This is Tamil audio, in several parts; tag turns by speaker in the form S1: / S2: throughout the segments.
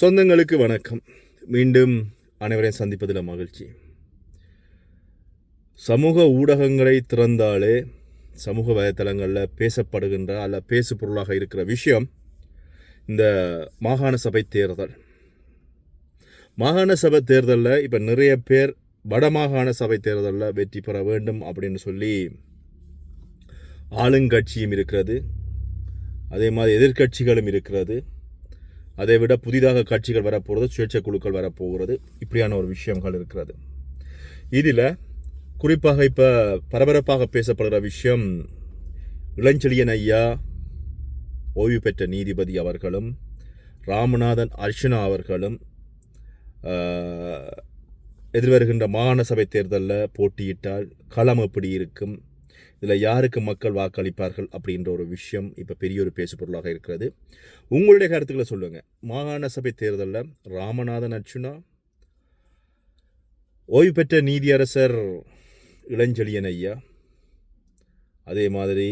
S1: சொந்தங்களுக்கு வணக்கம். மீண்டும் அனைவரையும் சந்திப்பதில் மகிழ்ச்சி. சமூக ஊடகங்களை திறந்தாலே சமூக வலைத்தளங்களில் பேசப்படுகின்ற அல்ல பேசு பொருளாக இருக்கிற விஷயம் இந்த மாகாண சபை தேர்தல். மாகாண சபை தேர்தலில் இப்போ நிறைய பேர் வடமாகாண சபை தேர்தலில் வெற்றி பெற வேண்டும் அப்படின்னு சொல்லி ஆளுங்கட்சியும் இருக்கிறது. அதே மாதிரி எதிர்க்கட்சிகளும் இருக்கிறது. அதை விட புதிதாக கட்சிகள் வரப்போகிறது சுயேட்சை குழுக்கள் வரப்போகிறது. இப்படியான ஒரு விஷயங்கள் இருக்கிறது. இதில் குறிப்பாக இப்போ பரபரப்பாக பேசப்படுகிற விஷயம் இளஞ்செழியன் ஐயா ஓய்வு பெற்ற நீதிபதி அவர்களும் ராமநாதன் அர்ச்சனா அவர்களும் எதிர்வருகின்ற மாகாண சபை தேர்தலில் போட்டியிட்டால் களம் எப்படி இருக்கும்? இதில் யாருக்கு மக்கள் வாக்களிப்பார்கள் அப்படின்ற ஒரு விஷயம் இப்போ பெரிய ஒரு பேசு பொருளாக இருக்கிறது. உங்களுடைய கருத்துக்களை சொல்லுங்கள் மாகாண சபை தேர்தலில் ராமநாதன் அர்ச்சுனா ஓய்வு பெற்ற நீதியரசர் இளஞ்செழியன் ஐயா அதே மாதிரி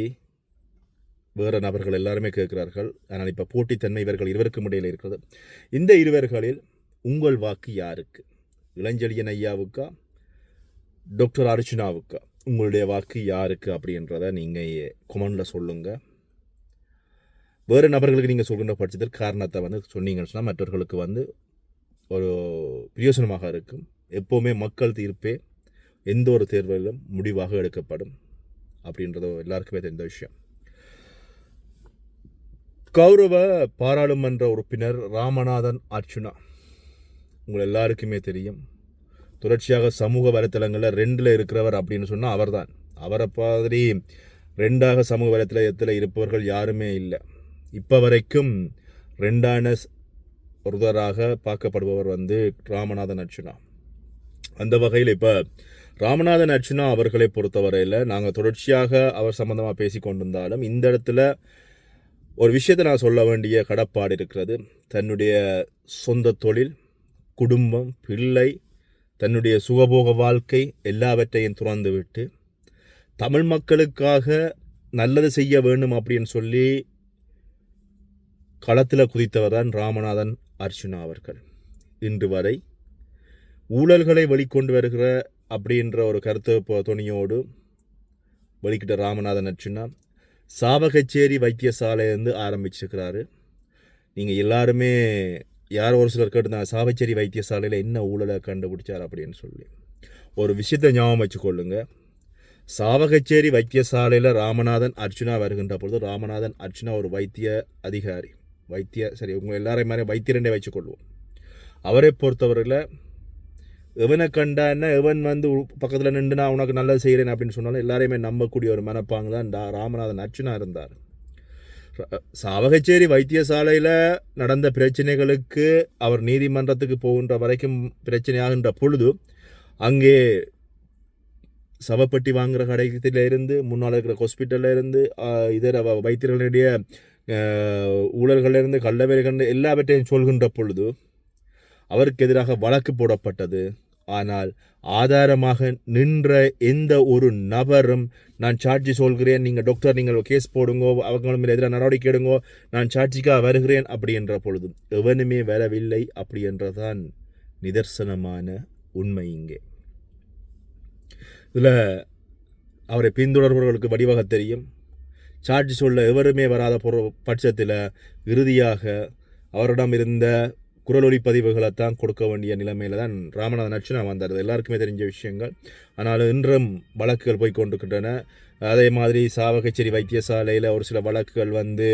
S1: வேறு நபர்கள் எல்லாருமே கேட்கிறார்கள். ஆனால் இப்போ போட்டித்தன்மை இவர்கள் இருவருக்கும் இடையில் இருக்கிறது. இந்த இருவர்களில் உங்கள் வாக்கு யாருக்கு? இளஞ்செழியன் ஐயாவுக்கா டாக்டர் அர்ச்சுனாவுக்கா உங்களுடைய வாக்கு யாருக்கு அப்படின்றத நீங்கள் கொமெண்டில் சொல்லுங்கள் வேறு நபர்களுக்கு நீங்கள் சொல்கின்ற பட்சத்தில் காரணத்தை வந்து சொன்னீங்கன்னு சொன்னால் மற்றவர்களுக்கு வந்து ஒரு பிரயோசனமாக இருக்கும். எப்போவுமே மக்கள் தீர்ப்பே எந்த ஒரு தேர்விலும் முடிவாக எடுக்கப்படும் அப்படின்றது எல்லாருக்குமே தெரிந்த விஷயம். கௌரவ பாராளுமன்ற உறுப்பினர் ராமநாதன் அர்ச்சுனா உங்கள் எல்லாருக்குமே தெரியும். தொடர்ச்சியாக சமூக வலைத்தளங்களில் ரெண்டில் இருக்கிறவர் அப்படின்னு சொன்னால் அவர்தான். அவரை மாதிரி ரெண்டாக சமூக வலைத்தளத்தில் இருப்பவர்கள் யாருமே இல்லை. இப்போ வரைக்கும் ரெண்டான ஒருவராக பார்க்கப்படுபவர் வந்து ராமநாதன் அர்ச்சுனா அந்த வகையில் இப்போ ராமநாதன் அர்ச்சுனா அவர்களை பொறுத்தவரையில் நாங்கள் தொடர்ச்சியாக அவர் சம்பந்தமாக பேசி கொண்டிருந்தாலும் இந்த இடத்துல ஒரு விஷயத்தை நான் சொல்ல வேண்டிய கடப்பாடு இருக்கிறது. தன்னுடைய சொந்த தொழில் குடும்பம் பிள்ளை தன்னுடைய சுகபோக வாழ்க்கை எல்லாவற்றையும் துறந்துவிட்டு தமிழ் மக்களுக்காக நல்லது செய்ய வேண்டும் அப்படின்னு சொல்லி களத்தில் குதித்தவர் தான் ராமநாதன் அர்ச்சுனா அவர்கள். இன்று வரை ஊழல்களை வெளிக்கொண்டு வருகிற அப்படின்ற ஒரு கருத்து துணியோடு வெளிக்கிட்ட ராமநாதன் அர்ச்சுனா சாவகச்சேரி வைத்தியசாலையிலேருந்து ஆரம்பிச்சிருக்கிறாரு. நீங்கள் எல்லாருமே யார் ஒரு சிலர் கேட்டிருந்தாங்க சாவச்சேரி வைத்தியசாலையில் என்ன ஊழலை கண்டுபிடிச்சார் அப்படின்னு சொல்லி. ஒரு விஷயத்தை ஞாபகம் வச்சுக்கொள்ளுங்க. சாவகச்சேரி வைத்தியசாலையில் ராமநாதன் அர்ச்சுனா வருகின்ற பொழுது ராமநாதன் அர்ச்சுனா ஒரு வைத்திய அதிகாரி. வைத்திய சரி உங்கள் எல்லாரையும் மாதிரி வைத்தியரண்டே வச்சுக்கொள்வோம். அவரை பொறுத்தவரையில் எவனை கண்டான்னா எவன் வந்து பக்கத்தில் நின்று நான் உனக்கு நல்லது செய்கிறேன் அப்படின்னு சொன்னாலும் எல்லாரையுமே நம்பக்கூடிய ஒரு மனப்பாங்க தான் ராமநாதன் அர்ச்சுனா இருந்தார். சாவகச்சேரி வைத்தியசாலையில் நடந்த பிரச்சனைகளுக்கு அவர் நீதிமன்றத்துக்கு போகின்ற வரைக்கும் பிரச்சனையாகின்ற பொழுது அங்கே சவப்பட்டி வாங்குகிற கடையில இருந்து முன்னால் இருக்கிற ஹாஸ்பிட்டலில் இருந்து இதர வ- வைத்தியர்களுடைய ஊழல்களிலிருந்து ஊழல்கள்ல இருந்து கண்டு எல்லாவற்றையும் சொல்கின்ற பொழுது அவருக்கு எதிராக வழக்கு போடப்பட்டது. ஆனால் ஆதாரமாக நின்ற எந்த ஒரு நபரும் நான் சாட்சி சொல்கிறேன் நீங்கள் டாக்டர் நீங்கள் கேஸ் போடுங்கோ அவங்க மேலே எதிராக நடவடிக்கை எடுங்கோ நான் சாட்சிக்காக வருகிறேன் அப்படி என்ற பொழுது எவனுமே வரவில்லை அப்படி என்றதான் நிதர்சனமான உண்மை இங்கே. இதில் அவரை பின்தொடர்பவர்களுக்கு வடிவாக தெரியும். சாட்சி சொல்ல எவருமே வராத பொரு பட்சத்தில் இறுதியாக அவரிடம் இருந்த குரலொலி பதிவுகளைத்தான் கொடுக்க வேண்டிய நிலைமையில தான் ராமநாதன் அர்ச்சனா வந்தார். எல்லாருக்குமே தெரிஞ்ச விஷயங்கள். ஆனால் இன்றும் வழக்குகள் போய் கொண்டிருக்கின்றன. அதே மாதிரி சாவகச்சேரி வைத்தியசாலையில் ஒரு சில வழக்குகள் வந்து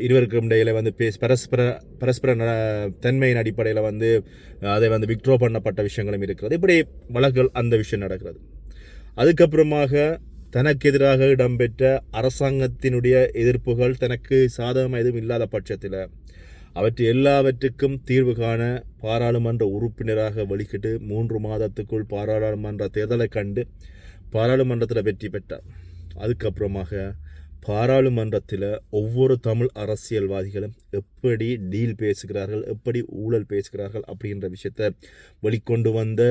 S1: இருவருக்கும் இடையில் வந்து பேஸ் பரஸ்பர பரஸ்பர ந- தன்மையின் அடிப்படையில் வந்து அதை வந்து விக்ட்ரோ பண்ணப்பட்ட விஷயங்களும் இருக்கிறது. இப்படி வழக்குகள் அந்த விஷயம் நடக்கிறது. அதுக்கப்புறமாக தனக்கு எதிராக இடம்பெற்ற அரசாங்கத்தினுடைய எதிர்ப்புகள் தனக்கு சாதகமாக எதுவும் இல்லாத பட்சத்தில் அவற்றை எல்லாவற்றுக்கும் தீர்வு காண பாராளுமன்ற உறுப்பினராக வெளிக்கிட்டு மூன்று மாதத்துக்குள் பாராளுமன்ற தேர்தலை கண்டு பாராளுமன்றத்தில் வெற்றி பெற்றார். அதுக்கப்புறமாக பாராளுமன்றத்தில் ஒவ்வொரு தமிழ் அரசியல்வாதிகளும் எப்படி டீல் பேசுகிறார்கள் எப்படி ஊழல் பேசுகிறார்கள் அப்படின்ற விஷயத்தை வெளிக்கொண்டு வந்த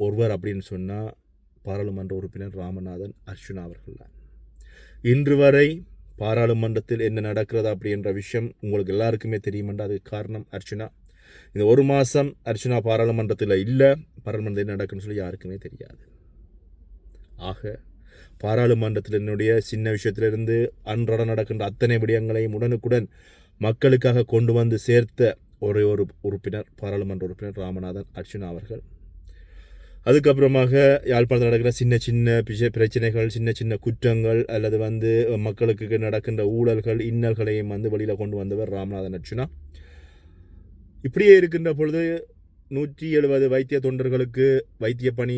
S1: ஒருவர் அப்படின்னு சொன்னால் பாராளுமன்ற உறுப்பினர் ராமநாதன் அர்ஜுனா அவர்கள் தான். இன்று வரை பாராளுமன்றத்தில் என்ன நடக்கிறது அப்படின்ற விஷயம் உங்களுக்கு எல்லாருக்குமே தெரியுமெண்டா அதுக்கு காரணம் அர்ச்சனா. இந்த ஒரு மாதம் அர்ச்சனா பாராளுமன்றத்தில் இல்லை பாராளுமன்றத்தில் என்ன நடக்குன்னு சொல்லி யாருக்குமே தெரியாது. ஆக பாராளுமன்றத்தில் என்னுடைய சின்ன விஷயத்திலிருந்து அன்றாட நடக்கின்ற அத்தனை விடயங்களையும் உடனுக்குடன் மக்களுக்காக கொண்டு வந்து சேர்த்த ஒரே ஒரு உறுப்பினர் பாராளுமன்ற உறுப்பினர் ராமநாதன் அர்ச்சனா அவர்கள். அதுக்கப்புறமாக யாழ்ப்பாணத்தில் நடக்கிற சின்ன சின்ன பிச- பிரச்சனைகள் சின்ன சின்ன குற்றங்கள் அல்லது வந்து மக்களுக்கு நடக்கின்ற ஊழல்கள் இன்னல்களையும் வந்து வெளியில் கொண்டு வந்தவர் ராமநாதன் அர்ச்சுனா இப்படியே இருக்கின்ற பொழுது நூற்றி எழுபது வைத்திய தொண்டர்களுக்கு வைத்திய பணி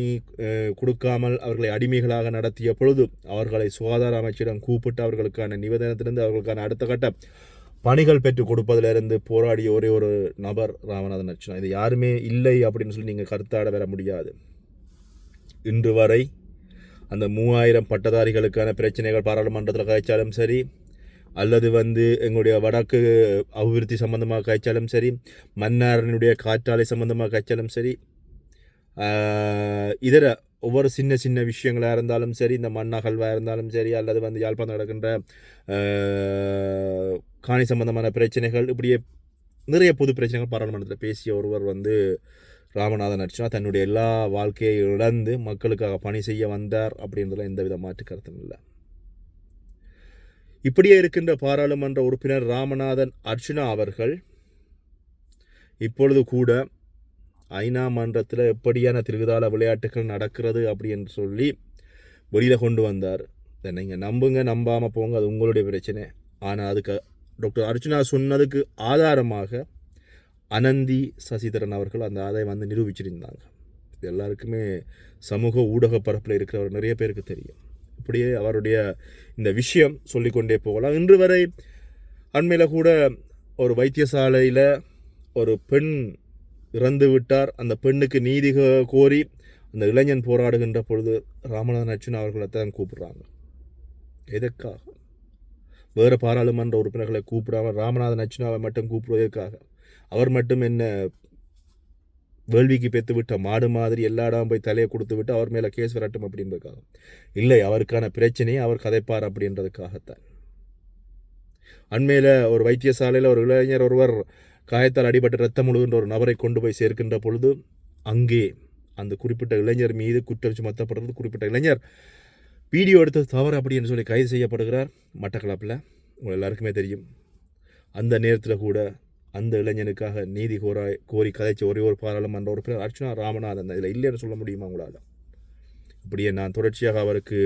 S1: கொடுக்காமல் அவர்களை அடிமைகளாக நடத்திய பொழுது அவர்களை சுகாதார அமைச்சரிடம் கூப்பிட்டு அவர்களுக்கான நிவேதனத்திலிருந்து அவர்களுக்கான அடுத்த கட்ட பணிகள் பெற்றுக் கொடுப்பதிலிருந்து போராடிய ஒரே ஒரு நபர் ராமநாதன் அர்ச்சனா இது யாருமே இல்லை அப்படின்னு சொல்லி நீங்கள் கருத்தாட வர முடியாது. இன்று வரை அந்த மூவாயிரம் பட்டதாரிகளுக்கான பிரச்சனைகள் பாராளுமன்றத்தில் கழிச்சாலும் சரி அல்லது வந்து எங்களுடைய வடக்கு அபிவிருத்தி சம்பந்தமாக கழிச்சாலும் சரி மன்னாரனுடைய காற்றாலை சம்பந்தமாக கழிச்சாலும் சரி இதர ஒவ்வொரு சின்ன சின்ன விஷயங்களாக இருந்தாலும் சரி இந்த மண்ணகழ்வாக இருந்தாலும் சரி அல்லது வந்து யாழ்ப்பாணம் நடக்கின்ற காணி சம்பந்தமான பிரச்சனைகள் இப்படியே நிறைய பொது பிரச்சனைகள் பாராளுமன்றத்தில் பேசிய ஒருவர் வந்து ராமநாதன் அர்ச்சனா தன்னுடைய எல்லா வாழ்க்கையை இழந்து மக்களுக்காக பணி செய்ய வந்தார் அப்படின்றதுல எந்த வித மாற்று கருத்தும் இல்லை. இப்படியே இருக்கின்ற பாராளுமன்ற உறுப்பினர் ராமநாதன் அர்ச்சுனா அவர்கள் இப்பொழுது கூட ஐநா மன்றத்தில் எப்படியான திருகுதால விளையாட்டுகள் நடக்கிறது அப்படின்னு சொல்லி வெளியில் கொண்டு வந்தார். நீங்கள் நம்புங்க நம்பாமல் போங்க அது உங்களுடைய பிரச்சனை. ஆனால் அதுக்கு டாக்டர் அர்ச்சுனா சொன்னதுக்கு ஆதாரமாக அனந்தி சசிதரன் அவர்கள் அந்த அதை வந்து நிரூபிச்சிருந்தாங்க. இது எல்லாருக்குமே சமூக ஊடக பரப்பில் இருக்கிறவர் நிறைய பேருக்கு தெரியும். இப்படியே அவருடைய இந்த விஷயம் சொல்லிக்கொண்டே போகலாம். இன்று வரை அண்மையில் கூட ஒரு வைத்தியசாலையில் ஒரு பெண் இறந்து விட்டார். அந்த பெண்ணுக்கு நீதி கோரி அந்த இளைஞன் போராடுகின்ற பொழுது ராமநாதன் அர்ச்சுனா அவர்களை தான் கூப்பிடுறாங்க. எதற்காக? வேறு பாராளுமன்ற உறுப்பினர்களை கூப்பிடாம ராமநாதன் அர்ச்சுனாவை மட்டும் கூப்பிடுவதற்காக. அவர் மட்டும் என்ன வேள்விக்கு பெற்று விட்ட மாடு மாதிரி எல்லா இடம் போய் தலையை கொடுத்து விட்டு அவர் மேலே கேஸ் வரட்டும் அப்படின்றதுக்காக. இல்லை அவருக்கான பிரச்சனையை அவர் கதைப்பார் அப்படின்றதுக்காகத்தான். அண்மையில் ஒரு வைத்தியசாலையில் ஒரு இளைஞர் ஒருவர் காயத்தால் அடிபட்டு ரத்தம் முழுகின்ற ஒரு நபரை கொண்டு போய் சேர்க்கின்ற பொழுது அங்கே அந்த குறிப்பிட்ட இளைஞர் மீது குற்றம் சுமத்தப்படுறது குறிப்பிட்ட இளைஞர் வீடியோ எடுத்தது தவறு அப்படின்னு சொல்லி கைது செய்யப்படுகிறார். மட்டக்களப்பில் உங்கள் எல்லாருக்குமே தெரியும். அந்த நேரத்தில் கூட அந்த இளைஞனுக்காக நீதி கோர கோரி கதைச்ச ஒரே ஒரு பாராளுமன்ற உறுப்பினர் அர்ச்சனா ராமநாதன். இதில் இல்லைன்னு சொல்ல முடியுமா உங்களால்? இப்படியே நான் தொடர்ச்சியாக அவருக்கு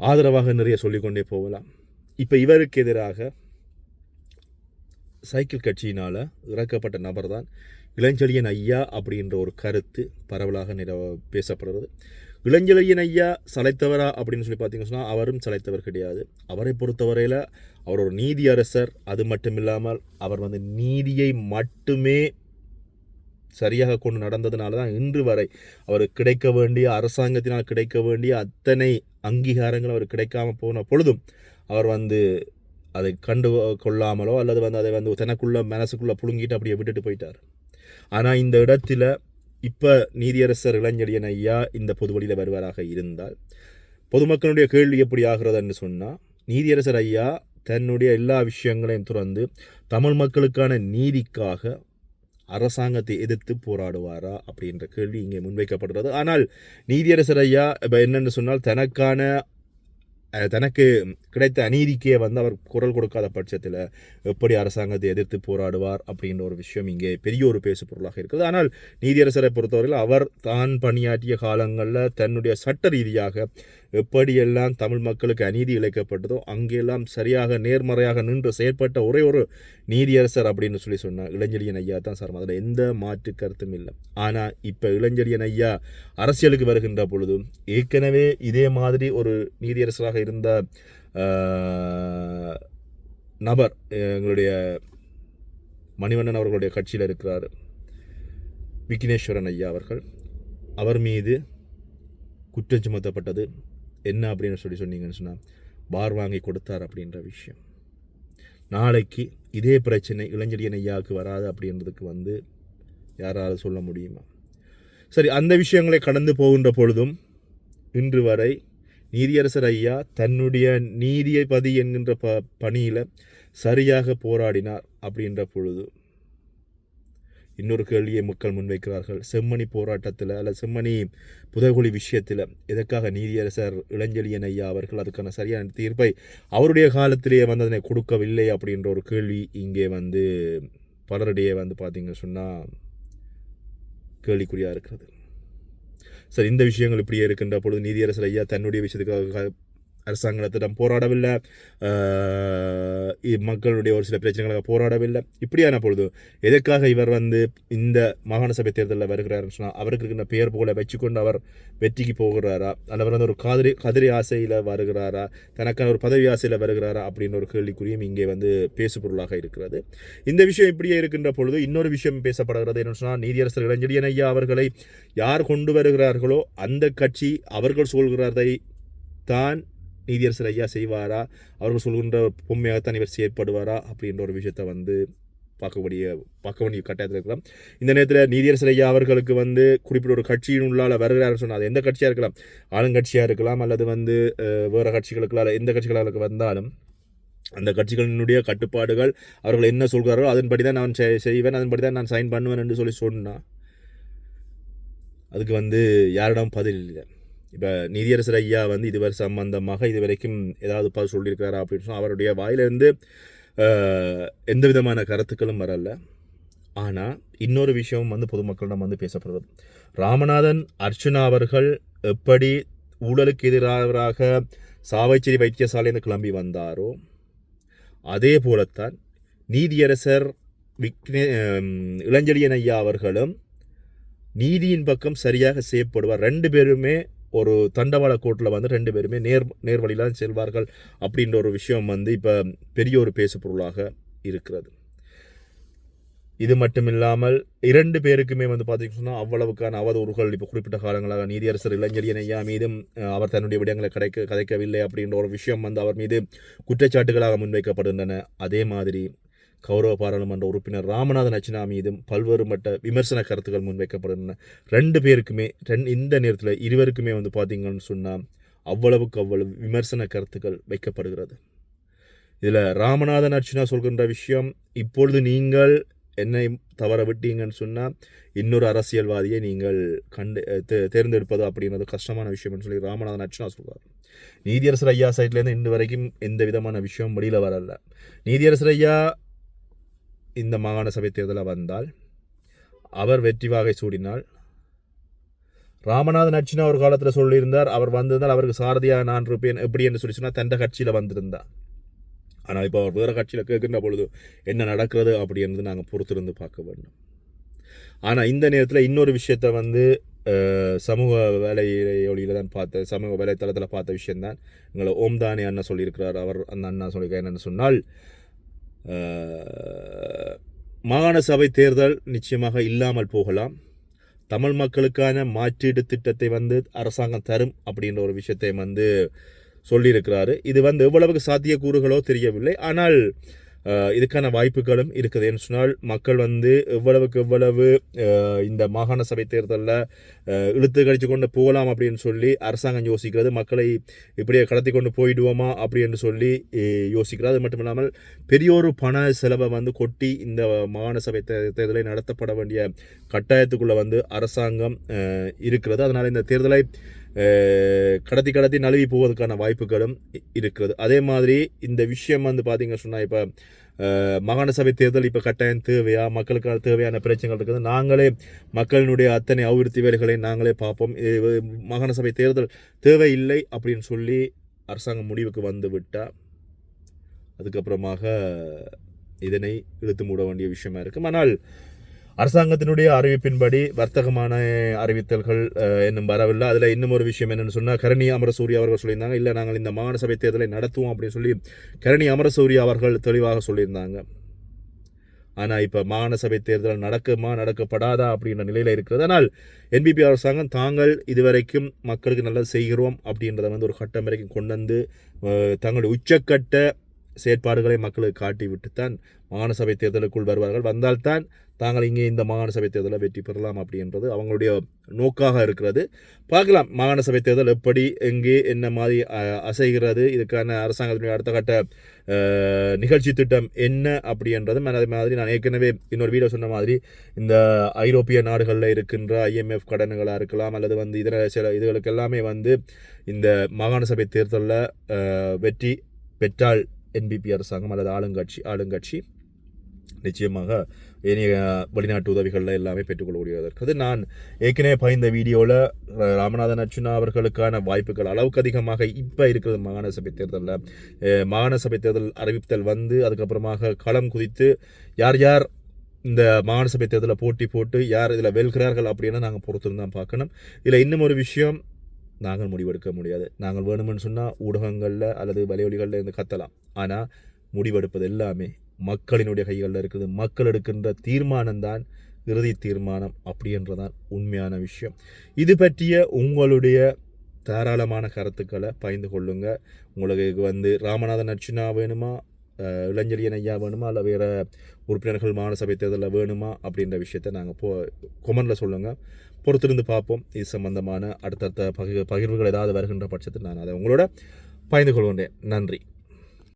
S1: ஆதரவாக நிறைய சொல்லிக்கொண்டே போகலாம். இப்போ இவருக்கு எதிராக சைக்கிள் கட்சியினால் இறக்கப்பட்ட நபர் தான் இளஞ்செழியன் ஐயா அப்படின்ற ஒரு கருத்து பரவலாக நிற பேசப்படுறது இளஞ்செழியன் ஐயா சளைத்தவரா அப்படின்னு சொல்லி பார்த்தீங்கன்னு சொன்னால் அவரும் சளைத்தவர் கிடையாது. அவரை பொறுத்தவரையில் அவர் ஒரு நீதி அரசர். அது மட்டும் இல்லாமல் அவர் வந்து நீதியை மட்டுமே சரியாக கொண்டு நடந்ததுனால தான் இன்று வரை அவருக்கு கிடைக்க வேண்டிய அரசாங்கத்தினால் கிடைக்க வேண்டிய அத்தனை அங்கீகாரங்கள் அவர் கிடைக்காம போன பொழுதும் அவர் வந்து அதை கண்டு கொள்ளாமலோ அல்லது வந்து அதை வந்து தனக்குள்ளே மனசுக்குள்ளே புழுங்கிட்டு அப்படியே விட்டுட்டு போயிட்டார். ஆனால் இந்த இடத்துல இப்போ நீதியரசர் இளஞ்செழியன் ஐயா இந்த பொது வழியில் வருவாராக இருந்தால் பொதுமக்களுடைய கேள்வி எப்படி ஆகிறதுன்னு சொன்னால் நீதியரசர் ஐயா தன்னுடைய எல்லா விஷயங்களையும் துறந்து தமிழ் மக்களுக்கான நீதிக்காக அரசாங்கத்தை எதிர்த்து போராடுவாரா அப்படின்ற கேள்வி இங்கே முன்வைக்கப்படுகிறது. ஆனால் நீதியரசர் ஐயா இப்போ என்னென்னு சொன்னால் தனக்கான தனக்கு கிடைத்த அநீதிக்கே வந்து அவர் குரல் கொடுக்காத பட்சத்தில் எப்படி அரசாங்கத்தை எதிர்த்து போராடுவார் அப்படின்ற ஒரு விஷயம் இங்கே பெரிய ஒரு பேசு பொருளாக இருக்குது. ஆனால் நீதியரசரை பொறுத்தவரையில் அவர் தான் பணியாற்றிய காலங்களில் தன்னுடைய சட்ட ரீதியாக எப்படியெல்லாம் தமிழ் மக்களுக்கு அநீதி இழைக்கப்பட்டதோ அங்கெல்லாம் சரியாக நேர்மறையாக நின்று செயற்பட்ட ஒரே ஒரு நீதியரசர் அப்படின்னு சொல்லி சொன்னார். இளஞ்செழியன் ஐயா தான் சார். அதில் எந்த மாற்று கருத்தும் இல்லை. ஆனால் இப்போ இளஞ்செழியன் ஐயா அரசியலுக்கு வருகின்ற பொழுதும் ஏற்கனவே இதே மாதிரி ஒரு நீதியரசராக இருந்த நபர் எங்களுடைய மணிவண்ணன் அவர்களுடைய கட்சியில் இருக்கிறார். விக்னேஸ்வரன் ஐயா அவர்கள். அவர் மீது குற்றம் சுமத்தப்பட்டது. என்ன அப்படின்னு சொல்லி சொன்னீங்கன்னு சொன்னால் பார் வாங்கி கொடுத்தார் அப்படின்ற விஷயம். நாளைக்கு இதே பிரச்சனை இளைஞரியன் ஐயாவுக்கு வராது அப்படின்றதுக்கு வந்து யாராவது சொல்ல முடியுமா? சரி அந்த விஷயங்களை கடந்து போகின்ற பொழுதும் இன்று வரை நீதியரசர் ஐயா தன்னுடைய நீதியபதி என்கின்ற ப பணியில் சரியாக போராடினார் அப்படின்ற பொழுது இன்னொரு கேள்வியை மக்கள் முன்வைக்கிறார்கள். செம்மணி போராட்டத்தில் அல்ல செம்மணி புதகுழி விஷயத்தில் எதற்காக நீதியரசர் இளஞ்செழியன் ஐயா அவர்கள் அதுக்கான சரியான தீர்ப்பை அவருடைய காலத்திலேயே வந்து அதனை கொடுக்கவில்லை அப்படின்ற ஒரு கேள்வி இங்கே வந்து பலரிடையே வந்து பார்த்திங்க சொன்னால் கேள்விக்குறியாக இருக்கிறது. சார் இந்த விஷயங்கள் இப்படியே இருக்கின்ற பொழுது நீதியரசர் ஐயா தன்னுடைய விஷயத்துக்காக அரசாங்கத்திடம் போராடவில்லை. மக்களுடைய ஒரு சில பிரச்சனைகளுக்காக போராடவில்லை. இப்படியான பொழுது எதற்காக இவர் வந்து இந்த மாகாண சபை தேர்தலில் வருகிறாருன்னு சொன்னால் அவருக்கு இருக்கின்ற பெயர் புகழை வச்சுக்கொண்டு அவர் வெற்றிக்கு போகிறாரா? அல்லவர் வந்து ஒரு காதிரி கதிரி ஆசையில் வருகிறாரா? தனக்கான ஒரு பதவி ஆசையில் வருகிறாரா? அப்படின்னு ஒரு கேள்விக்குறியும் இங்கே வந்து பேசு பொருளாக இருக்கிறது. இந்த விஷயம் இப்படியே இருக்கின்ற பொழுது இன்னொரு விஷயம் பேசப்படுகிறது என்னன்னு சொன்னால் நீதியரசர் இளஞ்செழியன் ஐயா அவர்களை யார் கொண்டு வருகிறார்களோ அந்த கட்சி அவர்கள் சொல்கிறதை தான் நீதியரசர் ஐயா செய்வாரா? அவர்கள் சொல்கின்ற பொம்மையாகத்தான் இவர் செயற்படுவாரா? அப்படின்ற ஒரு விஷயத்தை வந்து பார்க்கக்கூடிய பார்க்க வேண்டிய கட்டாயத்தில் இருக்கலாம் இந்த நேரத்தில் நீதியரசர் ஐயா அவர்களுக்கு வந்து குறிப்பிட்ட ஒரு கட்சியின் உள்ளால் வருகிறாருன்னு சொன்னால் அது எந்த கட்சியாக இருக்கலாம்? ஆளுங்கட்சியாக இருக்கலாம் அல்லது வந்து வேறு கட்சிகளுக்குள்ளால் எந்த கட்சிகளுக்கு வந்தாலும் அந்த கட்சிகளினுடைய கட்டுப்பாடுகள் அவர்கள் என்ன சொல்கிறார்களோ அதன்படி தான் நான் செய்- செய்வேன் அதன்படி தான் நான் சைன் பண்ணுவேன் என்று சொல்லி சொன்னால் அதுக்கு வந்து யாரிடம் பதில் இல்லை. இப்போ நீதியரசர் ஐயா வந்து இதுவரை சம்பந்தமாக இது வரைக்கும் ஏதாவது பார்த்து சொல்லியிருக்கிறாரா அப்படின்னு சொன்னால் அவருடைய வாயிலிருந்து எந்த விதமான கருத்துக்களும் வரல. ஆனால் இன்னொரு விஷயம் வந்து பொதுமக்களிடம் வந்து பேசப்படுவது. ராமநாதன் அர்ச்சுனா அவர்கள் எப்படி ஊழலுக்கு எதிராக சாவைச்சேரி வைத்தியசாலையிலிருந்து கிளம்பி வந்தாரோ அதே போலத்தான் நீதியரசர் விக்னே இளஞ்செழியன் ஐயா அவர்களும் நீதியின் பக்கம் சரியாக செய்யப்படுவார் ரெண்டு பேருமே ஒரு தண்டவாள கோட்டில் வந்து ரெண்டு பேருமே நேர் நேர்வழியில் தான் செல்வார்கள் அப்படின்ற ஒரு விஷயம் வந்து இப்போ பெரிய ஒரு பேசு பொருளாக இருக்கிறது. இது மட்டும் இல்லாமல் இரண்டு பேருக்குமே வந்து பார்த்தீங்கன்னு சொன்னால் அவ்வளவுக்கான அவதூறுகள் இப்போ குறிப்பிட்ட காலங்களாக நீதியரசர் இளைஞரியன் ஐயா மீதும் அவர் தன்னுடைய விடயங்களை கிடைக்க கதைக்கவில்லை அப்படின்ற ஒரு விஷயம் வந்து அவர் மீது குற்றச்சாட்டுகளாக முன்வைக்கப்படுகின்றன. அதே மாதிரி கௌரவ பாராளுமன்ற உறுப்பினர் ராமநாதன் அர்ச்சனா மீதும் பல்வேறு மட்ட விமர்சன கருத்துக்கள் முன்வைக்கப்படுகின்றன. ரெண்டு பேருக்குமே ரெண் இந்த நேரத்தில் இருவருக்குமே வந்து பார்த்தீங்கன்னு சொன்னால் அவ்வளவுக்கு அவ்வளவு விமர்சன கருத்துக்கள் வைக்கப்படுகிறது. இதில் ராமநாதன் அர்ச்சனா சொல்கின்ற விஷயம் இப்பொழுது நீங்கள் என்னை தவற விட்டீங்கன்னு சொன்னால் இன்னொரு அரசியல்வாதியை நீங்கள் கண்டு தே- தேர்ந்தெடுப்பது அப்படின்றது கஷ்டமான விஷயம்னு சொல்லி ராமநாதன் அர்ச்சனா சொல்கிறார் நீதியரசர் ஐயா சைட்லேருந்து இன்று வரைக்கும் எந்த விதமான விஷயம் வெளியில் வரல. நீதியரசர் ஐயா இந்த மாகாண சபை தேர்தலில் வந்தால் அவர் வெற்றி வாகை சூடினால். ராமநாதன் அர்ச்சனா ஒரு காலத்தில் சொல்லியிருந்தார் அவர் வந்திருந்தால் அவருக்கு சாரதியாக நான் இருப்பேன் எப்படி என்று சொல்லி சொன்னால் தண்ட கட்சியில் வந்திருந்தார். ஆனால் இப்போ அவர் வேறு கட்சியில் கேட்கின்ற பொழுது என்ன நடக்கிறது அப்படின்றது நாங்கள் பொறுத்திருந்து பார்க்க வேண்டும். ஆனால் இந்த நேரத்தில் இன்னொரு விஷயத்தை வந்து சமூக வேலையொழியில் தான் பார்த்த சமூக வேலைத்தளத்தில் பார்த்த விஷயந்தான் எங்களை ஓம்தானே அண்ணா சொல்லியிருக்கிறார். அவர் அந்த அண்ணா சொல்லியிருக்கார் என்னென்னு சொன்னால் மாகாண சபை தேர்தல் நிச்சயமாக இல்லாமல் போகலாம். தமிழ் மக்களுக்கான மாற்றீடு திட்டத்தை வந்து அரசாங்கம் தரும் அப்படின்ற ஒரு விஷயத்தை வந்து சொல்லியிருக்கிறாரு. இது வந்து எவ்வளவுக்கு சாத்தியக்கூறுகளோ தெரியவில்லை. ஆனால் இதுக்கான வாய்ப்புகளும் இருக்குது. என்று சொன்னால் மக்கள் வந்து எவ்வளவுக்கு எவ்வளவு இந்த மாகாண சபை தேர்தலில் இழுத்து கழித்து கொண்டு போகலாம் அப்படின்னு சொல்லி அரசாங்கம் யோசிக்கிறது மக்களை இப்படியே கடத்தி கொண்டு போயிடுவோமா அப்படின்னு சொல்லி யோசிக்கிறது. அது மட்டும் இல்லாமல் பெரிய ஒரு பண செலவை வந்து கொட்டி இந்த மாகாண சபை தேர்தலை நடத்தப்பட வேண்டிய கட்டாயத்துக்குள்ளே வந்து அரசாங்கம் இருக்கிறது. அதனால் இந்த தேர்தலை கடத்தி கடத்தி நழுவி போவதற்கான வாய்ப்புகளும் இருக்கிறது. அதே மாதிரி இந்த விஷயம் வந்து பார்த்தீங்க சொன்னால் இப்போ மாகாண சபை தேர்தல் இப்போ கட்டாயம் தேவையா? மக்களுக்கான தேவையான பிரச்சனைகள் இருக்குது. நாங்களே மக்களினுடைய அத்தனை அபிவிருத்தி வேலைகளை நாங்களே பார்ப்போம். இது மாகாண சபை தேர்தல் தேவையில்லை அப்படின்னு சொல்லி அரசாங்கம் முடிவுக்கு வந்து விட்டால் அதுக்கப்புறமாக இதனை இழுத்து மூட வேண்டிய விஷயமா இருக்கும். ஆனால் அரசாங்கத்தினுடைய அறிவிப்பின்படி வர்த்தகமான அறிவித்தல்கள் இன்னும் வரவில்லை. அதில் இன்னும் ஒரு விஷயம் என்னென்னு சொன்னால் கரணி அமரசூரி அவர்கள் சொல்லியிருந்தாங்க. இல்லை நாங்கள் இந்த மாகாண சபை தேர்தலை நடத்துவோம் அப்படின்னு சொல்லி கரணி அமரசூரி அவர்கள் தெளிவாக சொல்லியிருந்தாங்க. ஆனால் இப்போ மாகாண சபை தேர்தல் நடக்குமா நடக்கப்படாதா அப்படின்ற நிலையில் இருக்கிறது. ஆனால் என்பிபி அரசாங்கம் தாங்கள் இதுவரைக்கும் மக்களுக்கு நல்லது செய்கிறோம் அப்படின்றத வந்து ஒரு கட்டம் வரைக்கும் கொண்டு வந்து தங்களுடைய உச்சக்கட்ட செயற்பாடுகளை மக்களுக்கு காட்டி விட்டுத்தான் மாகாண சபை தேர்தலுக்குள் வருவார்கள். வந்தால்தான் தாங்கள் இங்கே இந்த மாகாண சபை தேர்தலில் வெற்றி பெறலாம் அப்படின்றது அவங்களுடைய நோக்காக இருக்கிறது. பார்க்கலாம் மாகாண சபை தேர்தல் எப்படி எங்கே என்ன மாதிரி அசைகிறது இதுக்கான அரசாங்கத்தினுடைய அடுத்த கட்ட நிகழ்ச்சி திட்டம் என்ன அப்படின்றதும் அதே மாதிரி நான் ஏற்கனவே இன்னொரு வீடியோ சொன்ன மாதிரி இந்த ஐரோப்பிய நாடுகளில் இருக்கின்ற ஐஎம்எஃப் கடன்களாக இருக்கலாம் அல்லது வந்து இதர சில இதுகளுக்கு எல்லாமே வந்து இந்த மாகாண சபை தேர்தலில் வெற்றி பெற்றால் என்பிபி அரசாங்கம் அல்லது ஆளுங்கட்சி ஆளுங்கட்சி நிச்சயமாக ஏனைய வெளிநாட்டு உதவிகளில் எல்லாமே பெற்றுக்கொள்ளக்கூடியதற்கு நான் ஏற்கனவே பயந்த வீடியோவில் ராமநாதன் அர்ச்சுனா அவர்களுக்கான வாய்ப்புகள் அளவுக்கு அதிகமாக இப்போ இருக்கிறது மாகாண சபை தேர்தலில். மாகாண சபை தேர்தல் அறிவித்தல் வந்து அதுக்கப்புறமாக களம் குதித்து யார் யார் இந்த மாகாண சபை தேர்தலில் போட்டி போட்டு யார் இதில் வெல்கிறார்கள் அப்படின்னு நாங்கள் பொறுத்திருந்தான் தான் பார்க்கணும். இதில் இன்னும் ஒரு விஷயம் நாங்கள் முடிவெடுக்க முடியாது. நாங்கள் வேணுமென்னு சொன்னால் ஊடகங்களில் அல்லது வலையொலிகளில் இருந்து கத்தலாம். ஆனால் முடிவெடுப்பது எல்லாமே மக்களினுடைய கைகளில் இருக்குது. மக்கள் எடுக்கின்ற தீர்மானம் தான் இறுதி தீர்மானம் அப்படின்றதான் உண்மையான விஷயம். இது பற்றிய உங்களுடைய தாராளமான கருத்துக்களை பகிர்ந்து கொள்ளுங்க. உங்களுக்கு வந்து ராமநாதன் அர்ச்சுனா வேணுமா? அஹ், இளஞ்செழியன் ஐயா வேணுமா? இல்லை வேறு உறுப்பினர்கள் மாநில சபை தேர்தலில் வேணுமா? அப்படின்ற விஷயத்த நாங்கள் போ கொமெண்டில் சொல்லுங்கள் பொறுத்திருந்து பார்ப்போம். இது சம்பந்தமான அடுத்தடுத்த பகிர் பகிர்வுகள் ஏதாவது வருகின்ற பட்சத்தில் நான் அதை உங்களோட பகிர்ந்து கொள்கின்றேன். நன்றி.